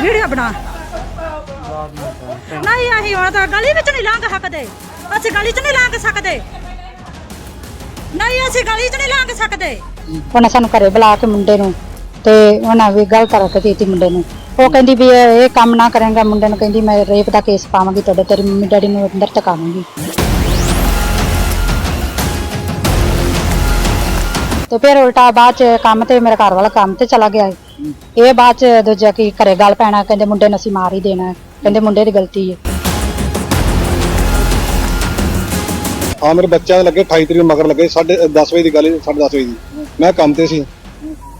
Video ਬਣਾ। ਨਹੀਂ, ਅਸੀਂ ਹੁਣ ਤਾਂ ਗਲੀ ਵਿੱਚ ਨਹੀਂ ਲੰਘ ਸਕਦੇ। ਅਸੀਂ ਗਲੀ 'ਚ ਨਹੀਂ ਲੰਘ ਸਕਦੇ। ਨਹੀਂ, ਅਸੀਂ ਗਲੀ 'ਚ ਨਹੀਂ ਲੰਘ ਸਕਦੇ। ਉਹਨਾਂ ਸਾਨੂੰ ਘਰੇ ਬੁਲਾ ਕੇ ਮੁੰਡੇ ਨੂੰ ਤੇ ਉਹਨਾਂ ਵੀ ਗਲਤ ਹਰਕਤ ਕੀਤੀ ਮੁੰਡੇ ਨੂੰ। ਉਹ ਕਹਿੰਦੀ ਵੀ ਇਹ ਕੰਮ ਨਾ ਕਰਾਂਗਾ। ਮੁੰਡੇ ਨੂੰ ਕਹਿੰਦੀ, ਮੈਂ ਰੇਪ ਦਾ ਕੇਸ ਪਾਵਾਂਗੀ ਤੁਹਾਡੇ, ਤੇਰੀ ਮੰਮੀ ਡੈਡੀ ਨੂੰ ਅੰਦਰ ਟਕਾਵਾਂਗੀ। ਤੇ ਫਿਰ ਉਲਟਾ ਬਾਅਦ ਚ ਕੰਮ ਤੇ, ਮੇਰਾ ਘਰ ਵਾਲਾ ਕੰਮ ਤੇ ਚਲਾ ਗਿਆ। ਇਹ ਬਾਅਦ ਚ ਦੂਜਾ ਕੀ ਘਰੇ ਗੱਲ ਪੈਣਾ, ਕਹਿੰਦੇ ਮੁੰਡੇ ਨੂੰ ਅਸੀਂ ਮਾਰ ਹੀ ਦੇਣਾ ਹੈ। ਕਹਿੰਦੇ ਮੁੰਡੇ ਦੀ ਗਲਤੀ ਹੈ। ਹਾਂ ਮੇਰੇ ਬੱਚਿਆਂ ਦੇ ਲੱਗੇ 28 ਤਰੀਕ ਨੂੰ ਮਗਰ ਲੱਗੇ 10:30 ਵਜੇ ਦੀ ਗੱਲ ਹੈ 10:30 ਵਜੇ ਦੀ। ਮੈਂ ਕੰਮ ਤੇ ਸੀ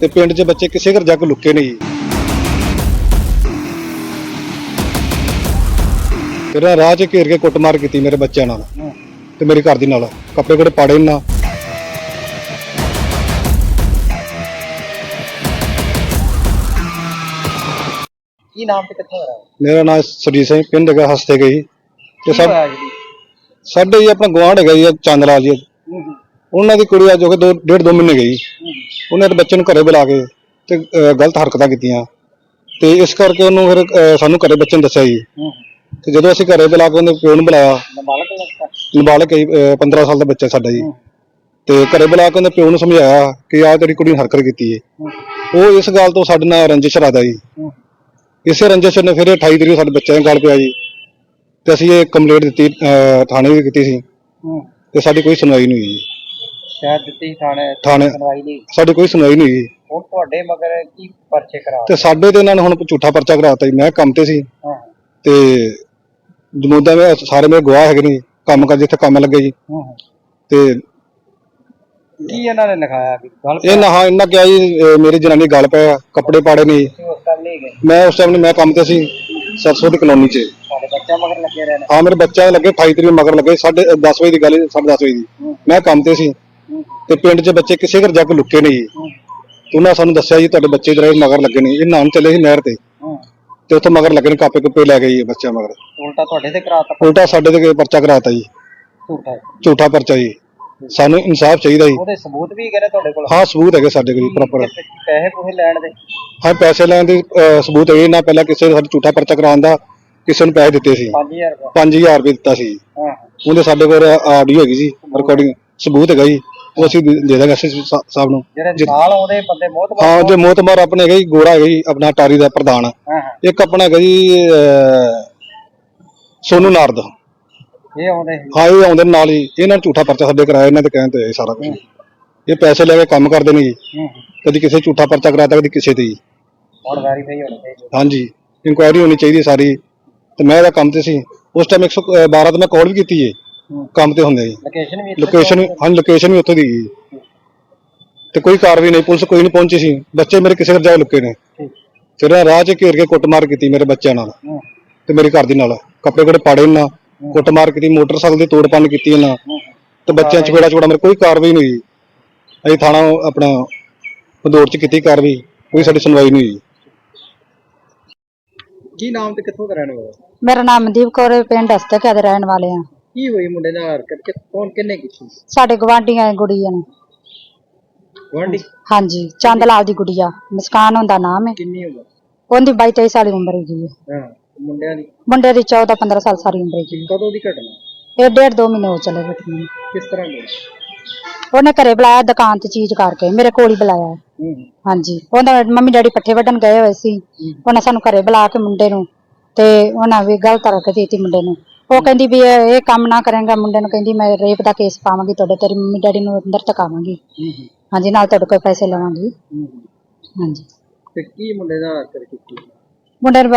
ਤੇ ਪਿੰਡ 'ਚ ਬੱਚੇ ਕਿਸੇ ਘਰ ਜਾ ਕੇ ਲੁੱਕੇ ਨਹੀਂ ਫਿਰ ਨਾ ਰਾਹ 'ਚ ਘੇਰ ਕੇ ਕੁੱਟਮਾਰ ਕੀਤੀ ਮੇਰੇ ਬੱਚਿਆਂ ਨਾਲ ਤੇ ਮੇਰੇ ਘਰ ਦੀ ਨਾਲ। ਕੱਪੜੇ ਕੋੜੇ ਪਾੜੇ ਨਾ। ਕੀ ਨਾਮ ਤੇ ਕਿੱਥੋਂ ਆ ਰਿਹਾ ਮੇਰਾ ਨਾਮ ਸਰਜੀਤ ਸਿੰਘ ਪਿੰਡ ਹੈਗਾ ਹਸਤੇ ਗਈ। ਤੇ ਸਭ ਸਾਡੇ ਜੀ ਆਪਣਾ ਗਵਾਂਢ ਹੈਗਾ ਜੀ ਚੰਦ ਲਾਲ ਜੀ। ਉਹਨਾਂ ਦੀ ਕੁੜੀ ਅੱਜ ਹੋ ਕੇ ਦੋ ਡੇਢ ਦੋ ਮਹੀਨੇ ਗਈ। ਉਹਨੇ ਤੇ ਬੱਚੇ ਨੂੰ ਘਰੇ ਬੁਲਾ ਕੇ ਤੇ ਗਲਤ ਹਰਕਤਾਂ ਕੀਤੀਆਂ। ਤੇ ਇਸ ਕਰਕੇ ਉਹਨੂੰ ਫਿਰ ਸਾਨੂੰ ਘਰੇ ਬੱਚੇ ਨੂੰ ਦੱਸਿਆ ਜੀ। ਤੇ ਜਦੋਂ ਅਸੀਂ ਘਰੇ ਬੁਲਾ ਕੇ ਉਹਦੇ ਪਿਓ ਨੂੰ ਬੁਲਾਇਆ। ਨਾਬਾਲਗ ਹੀ 15 ਸਾਲ ਦਾ ਬੱਚਾ ਸਾਡਾ ਜੀ। ਤੇ ਘਰੇ ਬੁਲਾ ਕੇ ਉਹਦੇ ਪਿਓ ਨੂੰ ਸਮਝਾਇਆ ਕਿ ਆਹ ਤੇਰੀ ਕੁੜੀ ਨੇ ਹਰਕਤ ਕੀਤੀ ਹੈ। ਉਹ ਇਸ ਗੱਲ ਤੋਂ ਸਾਡੇ ਨਾਲ ਰੰਜਿਸ਼ ਰੱਖਦਾ ਜੀ। ਇਸੇ ਰੰਜਿਸ਼ ਨੇ ਫਿਰ ਇਹ 28 ਤਰੀਕ ਨੂੰ ਸਾਡੇ ਬੱਚਿਆਂ ਦੇ ਗੱਲ ਪਿਆ ਜੀ। ਤੇ ਅਸੀਂ ਇਹ ਕੰਪਲੇਂਟ ਦਿੱਤੀ ਅਹ, ਥਾਣੇ ਵੀ ਕੀਤੀ ਸੀ। ਤੇ ਸਾਡੀ ਕੋਈ ਸੁਣਵਾਈ ਨਹੀਂ ਹੋਈ ਜੀ। ਸ਼ਾਇਦ ਦਿੱਤੀ ਥਾਣੇ ਥਾਣੇ ਸੁਣਵਾਈ ਨਹੀਂ। ਸਾਡੀ ਕੋਈ ਸੁਣਵਾਈ ਨਹੀਂ ਹੋਈ ਹੁਣ ਤੁਹਾਡੇ ਮਗਰ ਕੀ ਪਰਚੇ ਕਰਾ ਤੇ ਸਾਡੇ ਤੇ ਇਹਨਾਂ ਨੇ ਹੁਣ ਝੂਠਾ ਪਰਚਾ ਕਰਾਤਾ ਜੀ। ਮੈਂ ਕੰਮ ਤੇ ਸੀ। ਹਾਂ। ਤੇ ਜਮੂਦਾ ਮੈਂ ਸਾਰੇ ਮੇਰੇ ਗਵਾਹ ਹੈਗੇ ਨੇ ਕੰਮ ਕਰ ਜਿੱਥੇ ਕੰਮ ਲੱਗੇ ਜੀ। ਹਾਂ। ਤੇ ਕੀ ਇਹਨਾਂ ਨੇ ਲਿਖਾਇਆ ਕਿ ਗੱਲ ਇਹ ਨਾ ਹਾਂ ਇਹਨਾਂ ਕਿਹਾ ਜੀ ਅਹ ਮੇਰੀ ਜਨਾਨੀ ਗੱਲ ਪਿਆ ਕੱਪੜੇ ਪਾੜੇ ਨੇ ਜੀ। ਉਸ ਗਏ? ਮੈਂ ਉਸ ਟਾਈਮ ਮੈਂ ਕੰਮ ਤੇ ਸੀ ਸਰਸੋਂ ਦੀ ਕਲੋਨੀ 'ਚ। ਤੁਹਾਡੇ ਬੱਚਾ ਮਗਰ ਲੱਗੇ ਰਹੇ ਨੇ? ਹਾਂ ਮੇਰੇ ਬੱਚਿਆਂ ਦੇ ਲੱਗੇ 28 ਤਰੀਕ ਨੂੰ ਮਗਰ ਲੱਗੇ 10:30 ਵਜੇ ਦੀ ਗੱਲ ਹੈ 10:30 ਵਜੇ ਦੀ। ਮੈਂ ਕੰਮ ਤੇ ਸੀ ਤੇ ਪਿੰਡ 'ਚ ਬੱਚੇ ਕਿਸੇ ਘਰ ਜਾ ਕੇ ਲੁੱਕੇ ਨਹੀਂ। ਜੀ ਉਹਨਾਂ ਸਾਨੂੰ ਦੱਸਿਆ ਜੀ ਤੁਹਾਡੇ ਬੱਚੇ ਜਿਹੜੇ ਮਗਰ ਲੱਗੇ ਨੇ। ਇਹ ਨਾਨ ਚੱਲੇ ਸੀ ਨਹਿਰ ਤੇ। ਹਾਂ। ਤੇ ਉੱਥੇ ਮਗਰ ਲੱਗੇ ਨੇ ਕਾਪੇ ਕੁੱਪੇ ਲੈ ਗਏ ਜੀ ਬੱਚਿਆਂ ਮਗਰ। ਉਲਟਾ ਤੁਹਾਡੇ ਤੇ ਕਰਾਤਾ? ਉਲਟਾ ਸਾਡੇ ਤੇ ਪਰਚਾ ਕਰਾਤਾ ਜੀ। ਝੂਠਾ। ਝੂਠਾ ਪਰਚਾ ਜੀ। ਸਾਨੂੰ ਇਨਸਾਫ ਚਾਹੀਦਾ ਜੀ। ਉਹਦੇ ਸਬੂਤ ਵੀ ਕਰੇ ਤੁਹਾਡੇ ਕੋਲ? ਹਾਂ ਸਬੂਤ ਹੈਗੇ ਸਾਡੇ ਕੋਲ ਪ੍ਰੋਪਰ ਪੈਸੇ ਪੂਸੇ ਲੈਣ ਦੇ? ਹਾਂ ਪੈਸੇ ਲੈਣ ਦੀ ਅਹ, ਸਬੂਤ ਹੈ ਨਾ। ਪਹਿਲਾਂ ਕਿਸੇ ਨੇ ਸਾਡਾ ਝੂਠਾ ਪਰਚਾ ਕਰਾਉਣ ਦਾ ਕਿਸੇ ਨੂੰ ਪੈਸੇ ਦਿੱਤੇ ਸੀ। 5000 ਰੁਪਏ। 5000 ਰੁਪਏ ਦਿੱਤਾ ਸੀ। ਹਾਂ ਹਾਂ। ਉਹਦੇ ਸਾਡੇ ਕੋਲ ਆਡੀਓ ਹੈਗੀ ਜੀ ਰਿਕਾਰਡਿੰਗ ਸਬੂਤ ਹੈਗਾ ਜੀ। ਉਹ ਅਸੀਂ ਦੇ ਦੇ ਦਾਂਗੇ ਅਸੀਂ ਸਾਹਿਬ ਨੂੰ। ਜਿਹੜੇ ਨਾਲ ਆਉਂਦੇ ਬੰਦੇ ਬਹੁਤ ਹਾਂ ਜੇ ਮੋਤਮਾਰ ਆਪਣੇ ਹੈਗਾ ਜੀ ਗੋਰਾ ਹੈਗਾ ਜੀ ਆਪਣਾ ਟਾਰੀ ਦਾ ਪ੍ਰਧਾਨ। ਹਾਂ ਹਾਂ। ਇੱਕ ਆਪਣਾ ਹੈਗਾ ਜੀ ਅਹ, ਸੋਨੂ ਨਾਰਦ। ਇਹ ਆਉਂਦੇ ਸੀ। ਹਾਂ ਇਹ ਆਉਂਦੇ ਨੇ ਨਾਲ ਹੀ। ਇਹਨਾਂ ਨੇ ਝੂਠਾ ਪਰਚਾ ਸਾਡੇ ਕਰਾਇਆ ਇਹਨਾਂ ਦੇ ਕਹਿਣ ਤੇ ਇਹ ਸਾਰਾ ਕੁਝ ਇਹ ਪੈਸੇ ਲੈ ਕੇ ਕੰਮ ਕਰਦੇ ਨੇ ਜੀ। ਹੂੰ। ਕਦੀ ਕਿਸੇ ਝੂਠਾ ਪਰਚਾ ਕਰਾਤਾ ਕਦੀ ਕਿਸੇ ਤੇ ਜੀ। ਹੁਣ ਵੈਰੀਫਾਈ ਹੋਣੀ ਚਾਹੀਦੀ। ਹਾਂਜੀ। ਇਨਕੁਆਇਰੀ ਹੋਣੀ ਚਾਹੀਦੀ ਸਾਰੀ। ਤੇ ਮੈਂ ਇਹਦਾ ਕੰਮ ਤੇ ਸੀ। ਉਸ ਟਾਈਮ 112 ਤੇ ਮੈਂ ਕਾਲ ਵੀ ਕੀਤੀ ਏ ਕੰਮ ਤੇ ਹੁੰਦੇ ਜੀ। ਲੋਕੇਸ਼ਨ ਵੀ ਇੱਥੇ ਲੋਕੇਸ਼ਨ ਹਾਂ ਲੋਕੇਸ਼ਨ ਵੀ ਉੱਥੋਂ ਦੀ ਗਈ ਤੇ ਕੋਈ ਕਾਰਵਾਈ ਨਹੀਂ ਪੁਲਿਸ ਕੋਈ ਨਹੀਂ ਪਹੁੰਚੀ ਸੀ। ਬੱਚੇ ਮੇਰੇ ਕਿਸੇ ਜਾ ਲੁਕੇ ਨੇ। ਠੀਕ। ਫਿਰ ਰਾਹ 'ਚ ਘੇਰ ਕੇ ਕੁੱਟਮਾਰ ਕੀਤੀ ਮੇਰੇ ਬੱਚਿਆਂ ਨਾਲ। ਹੂੰ। ਤੇ ਮੇਰੀ ਘਰ ਦੀ ਨਾਲ। ਕੱਪੜੇ ਕੋੜੇ ਪਾੜੇ ਨਾ ਕੁੱਟਮਾਰ ਕੀਤੀ ਮੋਟਰਸਾਈਕਲ ਦੀ ਤੋੜ ਭੰਨ ਕੀਤੀ ਇਹਨਾਂ ਤੇ ਬੱਚਿਆਂ 'ਚ ਚਪੇੜਾ ਚਪੜਾ ਮੇਰੇ ਕੋਈ ਕਾਰਵਾਈ ਨਹੀਂ ਹੋਈ। ਅਸੀਂ ਥਾਣਾ ਆਪਣਾ ਬੰਦੋੜ 'ਚ ਕੀਤੀ ਕਾਰਵਾਈ ਕੋਈ ਸਾਡੀ ਸੁਣਵਾਈ ਨਹੀਂ ਹੋਈ। ਕੀ ਨਾਮ ਤੇ ਕਿੱਥੋਂ ਦਾ ਰਹਿਣ ਵਾਲਾ? ਮੇਰਾ ਨਾਮ ਮਨਦੀਪ ਕੌਰ ਹੈ, ਪਿੰਡ ਹਸਤਕਿਆ ਦੇ ਰਹਿਣ ਵਾਲੇ ਆ ਕੀ ਹੋਈ ਮੁੰਡੇ ਨਾਲ? ਹਰਕਤ ਕਿ ਕੌਣ ਕਿੰਨੇ ਕੀਤੀ ਸਾਡੇ ਗਵਾਂਢੀਆਂ ਗੁੜੀਆਂ ਨੇ। ਗੁਆਂਢੀ? ਹਾਂਜੀ ਚੰਦ ਲਾਲ ਦੀ ਗੁੜੀਆ। ਮੁਸਕਾਨ ਹੁੰਦਾ ਨਾਮ ਹੈ। ਕਿੰਨੀ ਉਮਰ? ਉਹਦੀ 22 23 ਸਾਲ ਦੀ ਉਮਰ ਹੈਗੀ ਹੈ। ਹਾਂ। ਮੁੰਡਿਆਂ ਦੀ? ਮੁੰਡੇ ਦੀ 14 15 ਸਾਲ ਸਾਰੀ ਉਮਰ ਹੈਗੀ ਕਦੋਂ ਦੀ ਘਟਨਾ। ਇਹ ਡੇਢ ਦੋ ਮਹੀਨੇ ਹੋ ਚਲੇ ਬੈਠੇ ਨੂੰ। ਕਿਸ ਤਰ੍ਹਾਂ ਦੀ ਉਹਨੇ ਘਰੇ ਬੁਲਾਇਆ ਦੁਕਾਨ ਤੇ ਚੀਜ਼ ਕਰਕੇ ਮੇਰੇ ਕੋਲ ਹੀ ਬੁਲਾਇਆ। ਹੂੰ। ਹਾਂਜੀ। ਉਹਦਾ ਮੰਮੀ ਡੈਡੀ ਪੱਠੇ ਵੱਢਣ ਗਏ ਹੋਏ ਸੀ। ਉਹਨਾਂ ਸਾਨੂੰ ਘਰੇ ਬੁਲਾ ਕੇ ਮੁੰਡੇ ਨੂੰ ਤੇ ਉਹਨਾਂ ਵੀ ਗਲਤ ਹਰਕਤ ਕੀਤੀ ਮੁੰਡੇ ਨੂੰ। ਉਹ ਕਹਿੰਦੀ ਵੀ ਇਹ ਇਹ ਕੰਮ ਨਾ ਕਰਾਂਗਾ। ਮੁੰਡੇ ਨੂੰ ਕਹਿੰਦੀ ਮੈਂ ਰੇਪ ਦਾ ਕੇਸ ਪਾਵਾਂਗੀ ਤੁਹਾਡੇ ਤੇਰੀ ਮੰਮੀ ਡੈਡੀ ਨੂੰ ਅੰਦਰ ਟਕਾਵਾਂਗੀ ਹੂੰ ਹਾਂਜੀ ਨਾਲ ਤੁਹਾਡੇ ਕੋਲ ਪੈਸੇ ਲਵਾਂਗੀ। ਹੂੰ। ਹਾਂਜੀ। ਤੇ ਕੀ ਮੁੰਡੇ ਨਾਲ ਹਰਕਤ ਕੀਤੀ? ਮੁੰਡੇ ਨੂੰ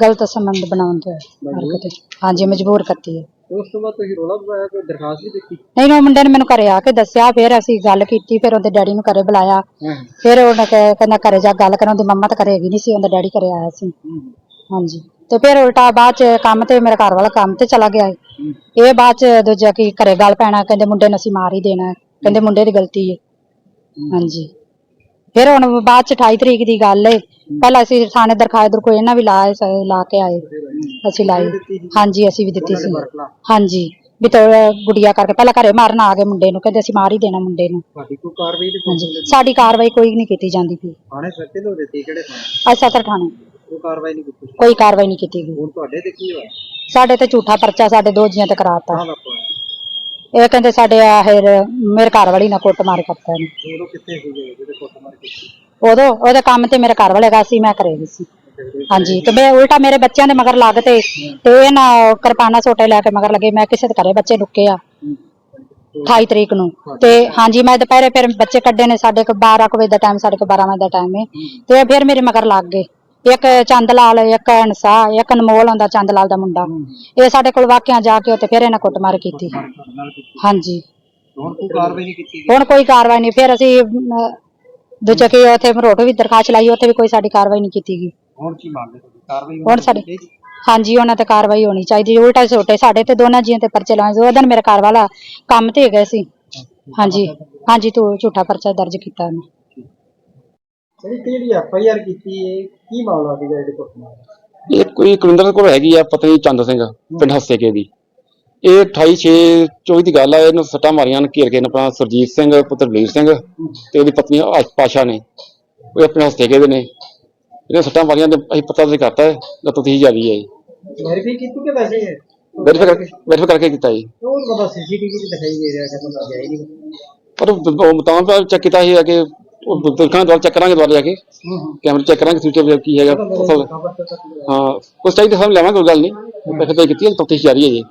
ਗਲਤ ਸੰਬੰਧ ਬਣਾਉਣ ਤੇ ਹਰਕਤ ਹਾਂਜੀ ਮਜਬੂਰ ਕਰਤੀ ਹੈ। ਉਸ ਤੋਂ ਬਾਅਦ ਤੁਸੀਂ ਰੋਲਾ ਪਾਇਆ ਕੋਈ ਦਰਖਾਸਤ ਵੀ ਦਿੱਤੀ? ਨਹੀਂ ਉਹ ਮੁੰਡੇ ਨੇ ਮੈਨੂੰ ਘਰੇ ਆ ਕੇ ਦੱਸਿਆ ਫਿਰ ਅਸੀਂ ਗੱਲ ਕੀਤੀ ਫਿਰ ਉਹਦੇ ਡੈਡੀ ਨੂੰ ਘਰੇ ਬੁਲਾਇਆ। ਫਿਰ ਉਹਨੇ ਕਹਿ- ਕਹਿੰਦਾ ਘਰੇ ਜਾ ਗੱਲ ਕਰਾਂ ਉਹਦੀ ਮੰਮਾ ਤਾਂ ਘਰੇ ਹੈਗੀ ਨਹੀਂ ਸੀ ਉਹਦਾ ਡੈਡੀ ਘਰੇ ਆਇਆ ਸੀ। ਹਾਂਜੀ। ਤੇ ਫਿਰ ਉਲਟਾ ਬਾਅਦ ਚ ਕੰਮ ਤੇ ਮੇਰਾ ਘਰ ਵਾਲਾ ਕੰਮ ਤੇ ਚਲਾ ਗਿਆ। ਇਹ ਬਾਅਦ ਚ ਦੂਜਾ ਕੀ ਘਰੇ ਗੱਲ ਪੈਣਾ ਕਹਿੰਦੇ ਮੁੰਡੇ ਨੂੰ ਅਸੀਂ ਮਾਰ ਹੀ ਦੇਣਾ ਹੈ। ਕਹਿੰਦੇ ਮੁੰਡੇ ਦੀ ਗਲਤੀ ਹੈ। ਹਾਂਜੀ। ਫਿਰ ਹੁਣ ਬਾਅਦ ਚ 28 ਤਰੀਕ ਦੀ ਗੱਲ ਏ। ਪਹਿਲਾਂ ਅਸੀਂ ਥਾਣੇ ਦਰਖਾਸਤ ਕੋਈ ਇਹਨਾਂ ਵੀ ਸ- ਲਾ ਕੇ ਆਏ। ਅਸੀਂ ਲਾਈ ਹਾਂਜੀ ਅਸੀਂ ਵੀ ਦਿੱਤੀ ਸੀ। ਹਾਂਜੀ ਵੀ ਤੋ ਗੁੜੀਆ ਕਰਕੇ ਪਹਿਲਾਂ ਘਰੇ ਮਾਰਨ ਆ ਗਏ ਮੁੰਡੇ ਨੂੰ ਕਹਿੰਦੇ ਅਸੀਂ ਮਾਰ ਹੀ ਦੇਣਾ ਮੁੰਡੇ ਨੂੰ। ਕੋਈ ਕਾਰਵਾਈ ਸਾਡੀ ਕਾਰਵਾਈ ਕੋਈ ਨਹੀਂ ਕੀਤੀ ਜਾਂਦੀ ਪਈ। ਥਾਣੇ ਸੱਚੇ ਲੋ ਦਿੱਤੀ ਕਿਹੜੇ ਥਾਣੇ? ਅੱਜ ਸਤਰ ਥਾਣੇ। ਉਹ ਕਾਰਵਾਈ ਨਹੀਂ ਕੀਤੀ? ਕੋਈ ਕਾਰਵਾਈ ਨਹੀਂ ਕੀਤੀ ਗਈ। ਹੁਣ ਤੁਹਾਡੇ ਤੇ ਕੀ ਹੋਇਆ? ਸਾਡੇ ਤੇ ਝੂਠਾ ਪਰਚਾ ਸਾਡੇ ਦੋ ਜੀਆਂ ਤੇ ਕਰਾਤਾ। ਇਹ ਕਹਿੰਦੇ ਸਾਡੇ ਆਹਿਰ ਮੇਰੇ ਘਰ ਵਾਲੀ ਨਾਲ ਕੁੱਟ ਮਾਰ ਕਰਤਾ ਨੇ ਉਦੋਂ ਕਿੱਥੇ ਸੀਗੇ ਜਿਹੜੇ ਕੁੱਟ ਮਾਰ ਕੀਤੀ? ਉਦੋਂ ਉਹਦੇ ਕੰਮ ਤੇ ਮੇਰੇ ਘਰ ਵਾਲੇ ਗਾ ਸੀ ਮੈਂ ਘਰੇ ਗਈ ਸੀ। ਹਾਂਜੀ ਤੇ ਮੈਂ ਉਲਟਾ ਮੇਰੇ ਬੱਚਿਆਂ ਦੇ ਮਗਰ ਲੱਗ ਤੇ ਤੇ ਇਹ ਨਾ ਕਿਰਪਾਨਾ ਸੋਟੇ ਲੈ ਕੇ ਮਗਰ ਲੱਗੇ ਮੈਂ ਕਿਸੇ ਦੇ ਘਰੇ ਬੱਚੇ ਲੁੱਕੇ ਆ। 28 ਤਰੀਕ ਨੂੰ। ਤੇ ਹਾਂਜੀ ਮੈਂ ਦੁਪਹਿਰੇ ਫਿਰ ਬੱਚੇ ਕੱਢੇ ਨੇ ਸਾਡੇ ਕੋ 12 ਕੁ ਵਜੇ ਦਾ ਟਾਈਮ ਸਾਡੇ ਕੋ 12 ਵਜੇ ਦਾ ਟਾਈਮ ਹੈ ਤੇ ਫਿਰ ਮੇਰੇ ਮਗਰ ਲੱਗ ਗਏ। ਇੱਕ ਚੰਦ ਲਾਲ ਇੱਕ ਅਨਸਾ ਇੱਕ ਅਨਮੋਲ ਹੁੰਦਾ ਚੰਦ ਲਾਲ ਦਾ ਮੁੰਡਾ। ਇਹ ਸਾਡੇ ਕੋਲ ਵਾਕਿਆ ਜਾ ਕੇ ਉੱਥੇ ਫਿਰ ਇਹਨਾਂ ਕੁੱਟਮਾਰ ਕੀਤੀ। ਹਾਂਜੀ। ਹੁਣ ਕੋਈ ਕਾਰਵਾਈ ਨਹੀਂ ਕੀਤੀ ਹੁਣ ਕੋਈ ਕਾਰਵਾਈ ਨਹੀਂ। ਫਿਰ ਅਸੀਂ ਅਮ, ਦੂਜੇ ਕੀ ਉੱਥੇ ਮਰੋਟ ਵੀ ਦਰਖਾਸਤ ਲਾਈ ਉੱਥੇ ਵੀ ਕੋਈ ਸਾਡੀ ਕਾਰਵਾਈ ਨਹੀਂ ਕੀਤੀ ਗਈ। ਹੁਣ ਕੀ ਮੰਗਦੇ ਤੁਸੀਂ? ਕਾਰਵਾਈ ਹੁਣ ਸਾਡੇ ਹਾਂਜੀ ਉਹਨਾਂ ਤੇ ਕਾਰਵਾਈ ਹੋਣੀ ਚਾਹੀਦੀ। ਉਲਟਾ ਛੋਟੇ ਸਾਡੇ ਤੇ ਦੋਨਾਂ ਜੀਆਂ ਤੇ ਪਰਚੇ ਲਾਏ। ਉਹ ਦਿਨ ਮੇਰੇ ਘਰ ਵਾਲਾ ਕੰਮ ਤੇ ਗਏ ਸੀ। ਹਾਂਜੀ। ਹਾਂਜੀ ਤੂੰ ਝੂਠਾ ਪਰਚਾ ਦਰਜ ਕੀਤਾ ਉਹਨੇ। ਜਿਹੜੀ ਜਿਹੜੀ ਐਫ ਆਈ ਆਰ ਕੀਤੀ ਹੈ ਕੀ ਮਾਮਲਾ ਸੀਗਾ ਜਿਹੜੇ ਕੁੱਟ ਮਾਰ ਇਹ ਕੋਈ ਕੁਲਿੰਦਰ ਕੋਲ ਹੈਗੀ ਆ ਪਤਨੀ ਚੰਦ ਸਿੰਘ ਪਿੰਡ ਹੱਸੇ ਕੇ ਦੀ। ਇਹ 28 6 24 ਦੀ ਗੱਲ ਆ ਇਹਨੂੰ ਸੱਟਾਂ ਮਾਰੀਆਂ ਨੇ ਘੇਰ ਕੇ ਨੇ ਆਪਣਾ ਸਰਜੀਤ ਸਿੰਘ ਪੁੱਤਰ ਬਲੀਰ ਸਿੰਘ ਤੇ ਉਹਦੀ ਪਤਨੀ ਆਸ਼ ਪਾਸ਼ਾ ਨੇ। ਉਹ ਆਪਣੇ ਹੱਸੇ ਕੇ ਦੇ ਨੇ। ਇਹਨੇ ਸੱਟਾਂ ਮਾਰੀਆਂ ਤੇ ਅਸੀਂ ਪਤਾ ਤੇ ਕਰਤਾ ਹੈ ਤਾਂ ਤੁਸੀਂ ਜਾਰੀ ਹੈ ਜੀ ਵੈਰੀਫਾਈ ਕੀਤੀ ਕਿ ਵੈਸੇ ਹੀ ਹੈ? ਵੈਰੀਫਾਈ ਕਰਕੇ ਵੈਰੀਫਾਈ ਕਰਕੇ ਕੀਤਾ ਜੀ। ਉਹ ਪਤਾ ਸੀਸੀਟੀਵੀ ਚ ਦਿਖਾਈ ਦੇ ਰਿਹਾ ਕਿ ਬੰਦਾ ਗਿਆ ਹੀ ਨਹੀਂ। ਪਰ ਉਹ ਚੈੱਕ ਕੀਤਾ ਸੀ ਕਿ ਉਹ ਦੇਖਾਂ ਦੁਆਰਾ ਚੈੱਕ ਕਰਾਂਗੇ ਦੁਆਰਾ ਜਾ ਕੇ ਕੈਮਰੇ ਚੈੱਕ ਕਰਾਂਗੇ ਸੀਸੀਟੀਵੀ ਕੀ ਹੈਗਾ ਉਹ ਸਭ- ਹਾਂ ਕੁਛ ਚਾਹੀਦਾ ਸਾਹਮਣੇ ਲਿਆਵਾਂਗੇ ਕੋਈ ਗੱਲ ਨਹੀਂ ਵੈਸੇ ਤਾਂ ਕੀਤੀ ਹੈ ਤਫਤੀਸ਼ ਜਾਰੀ ਹੈ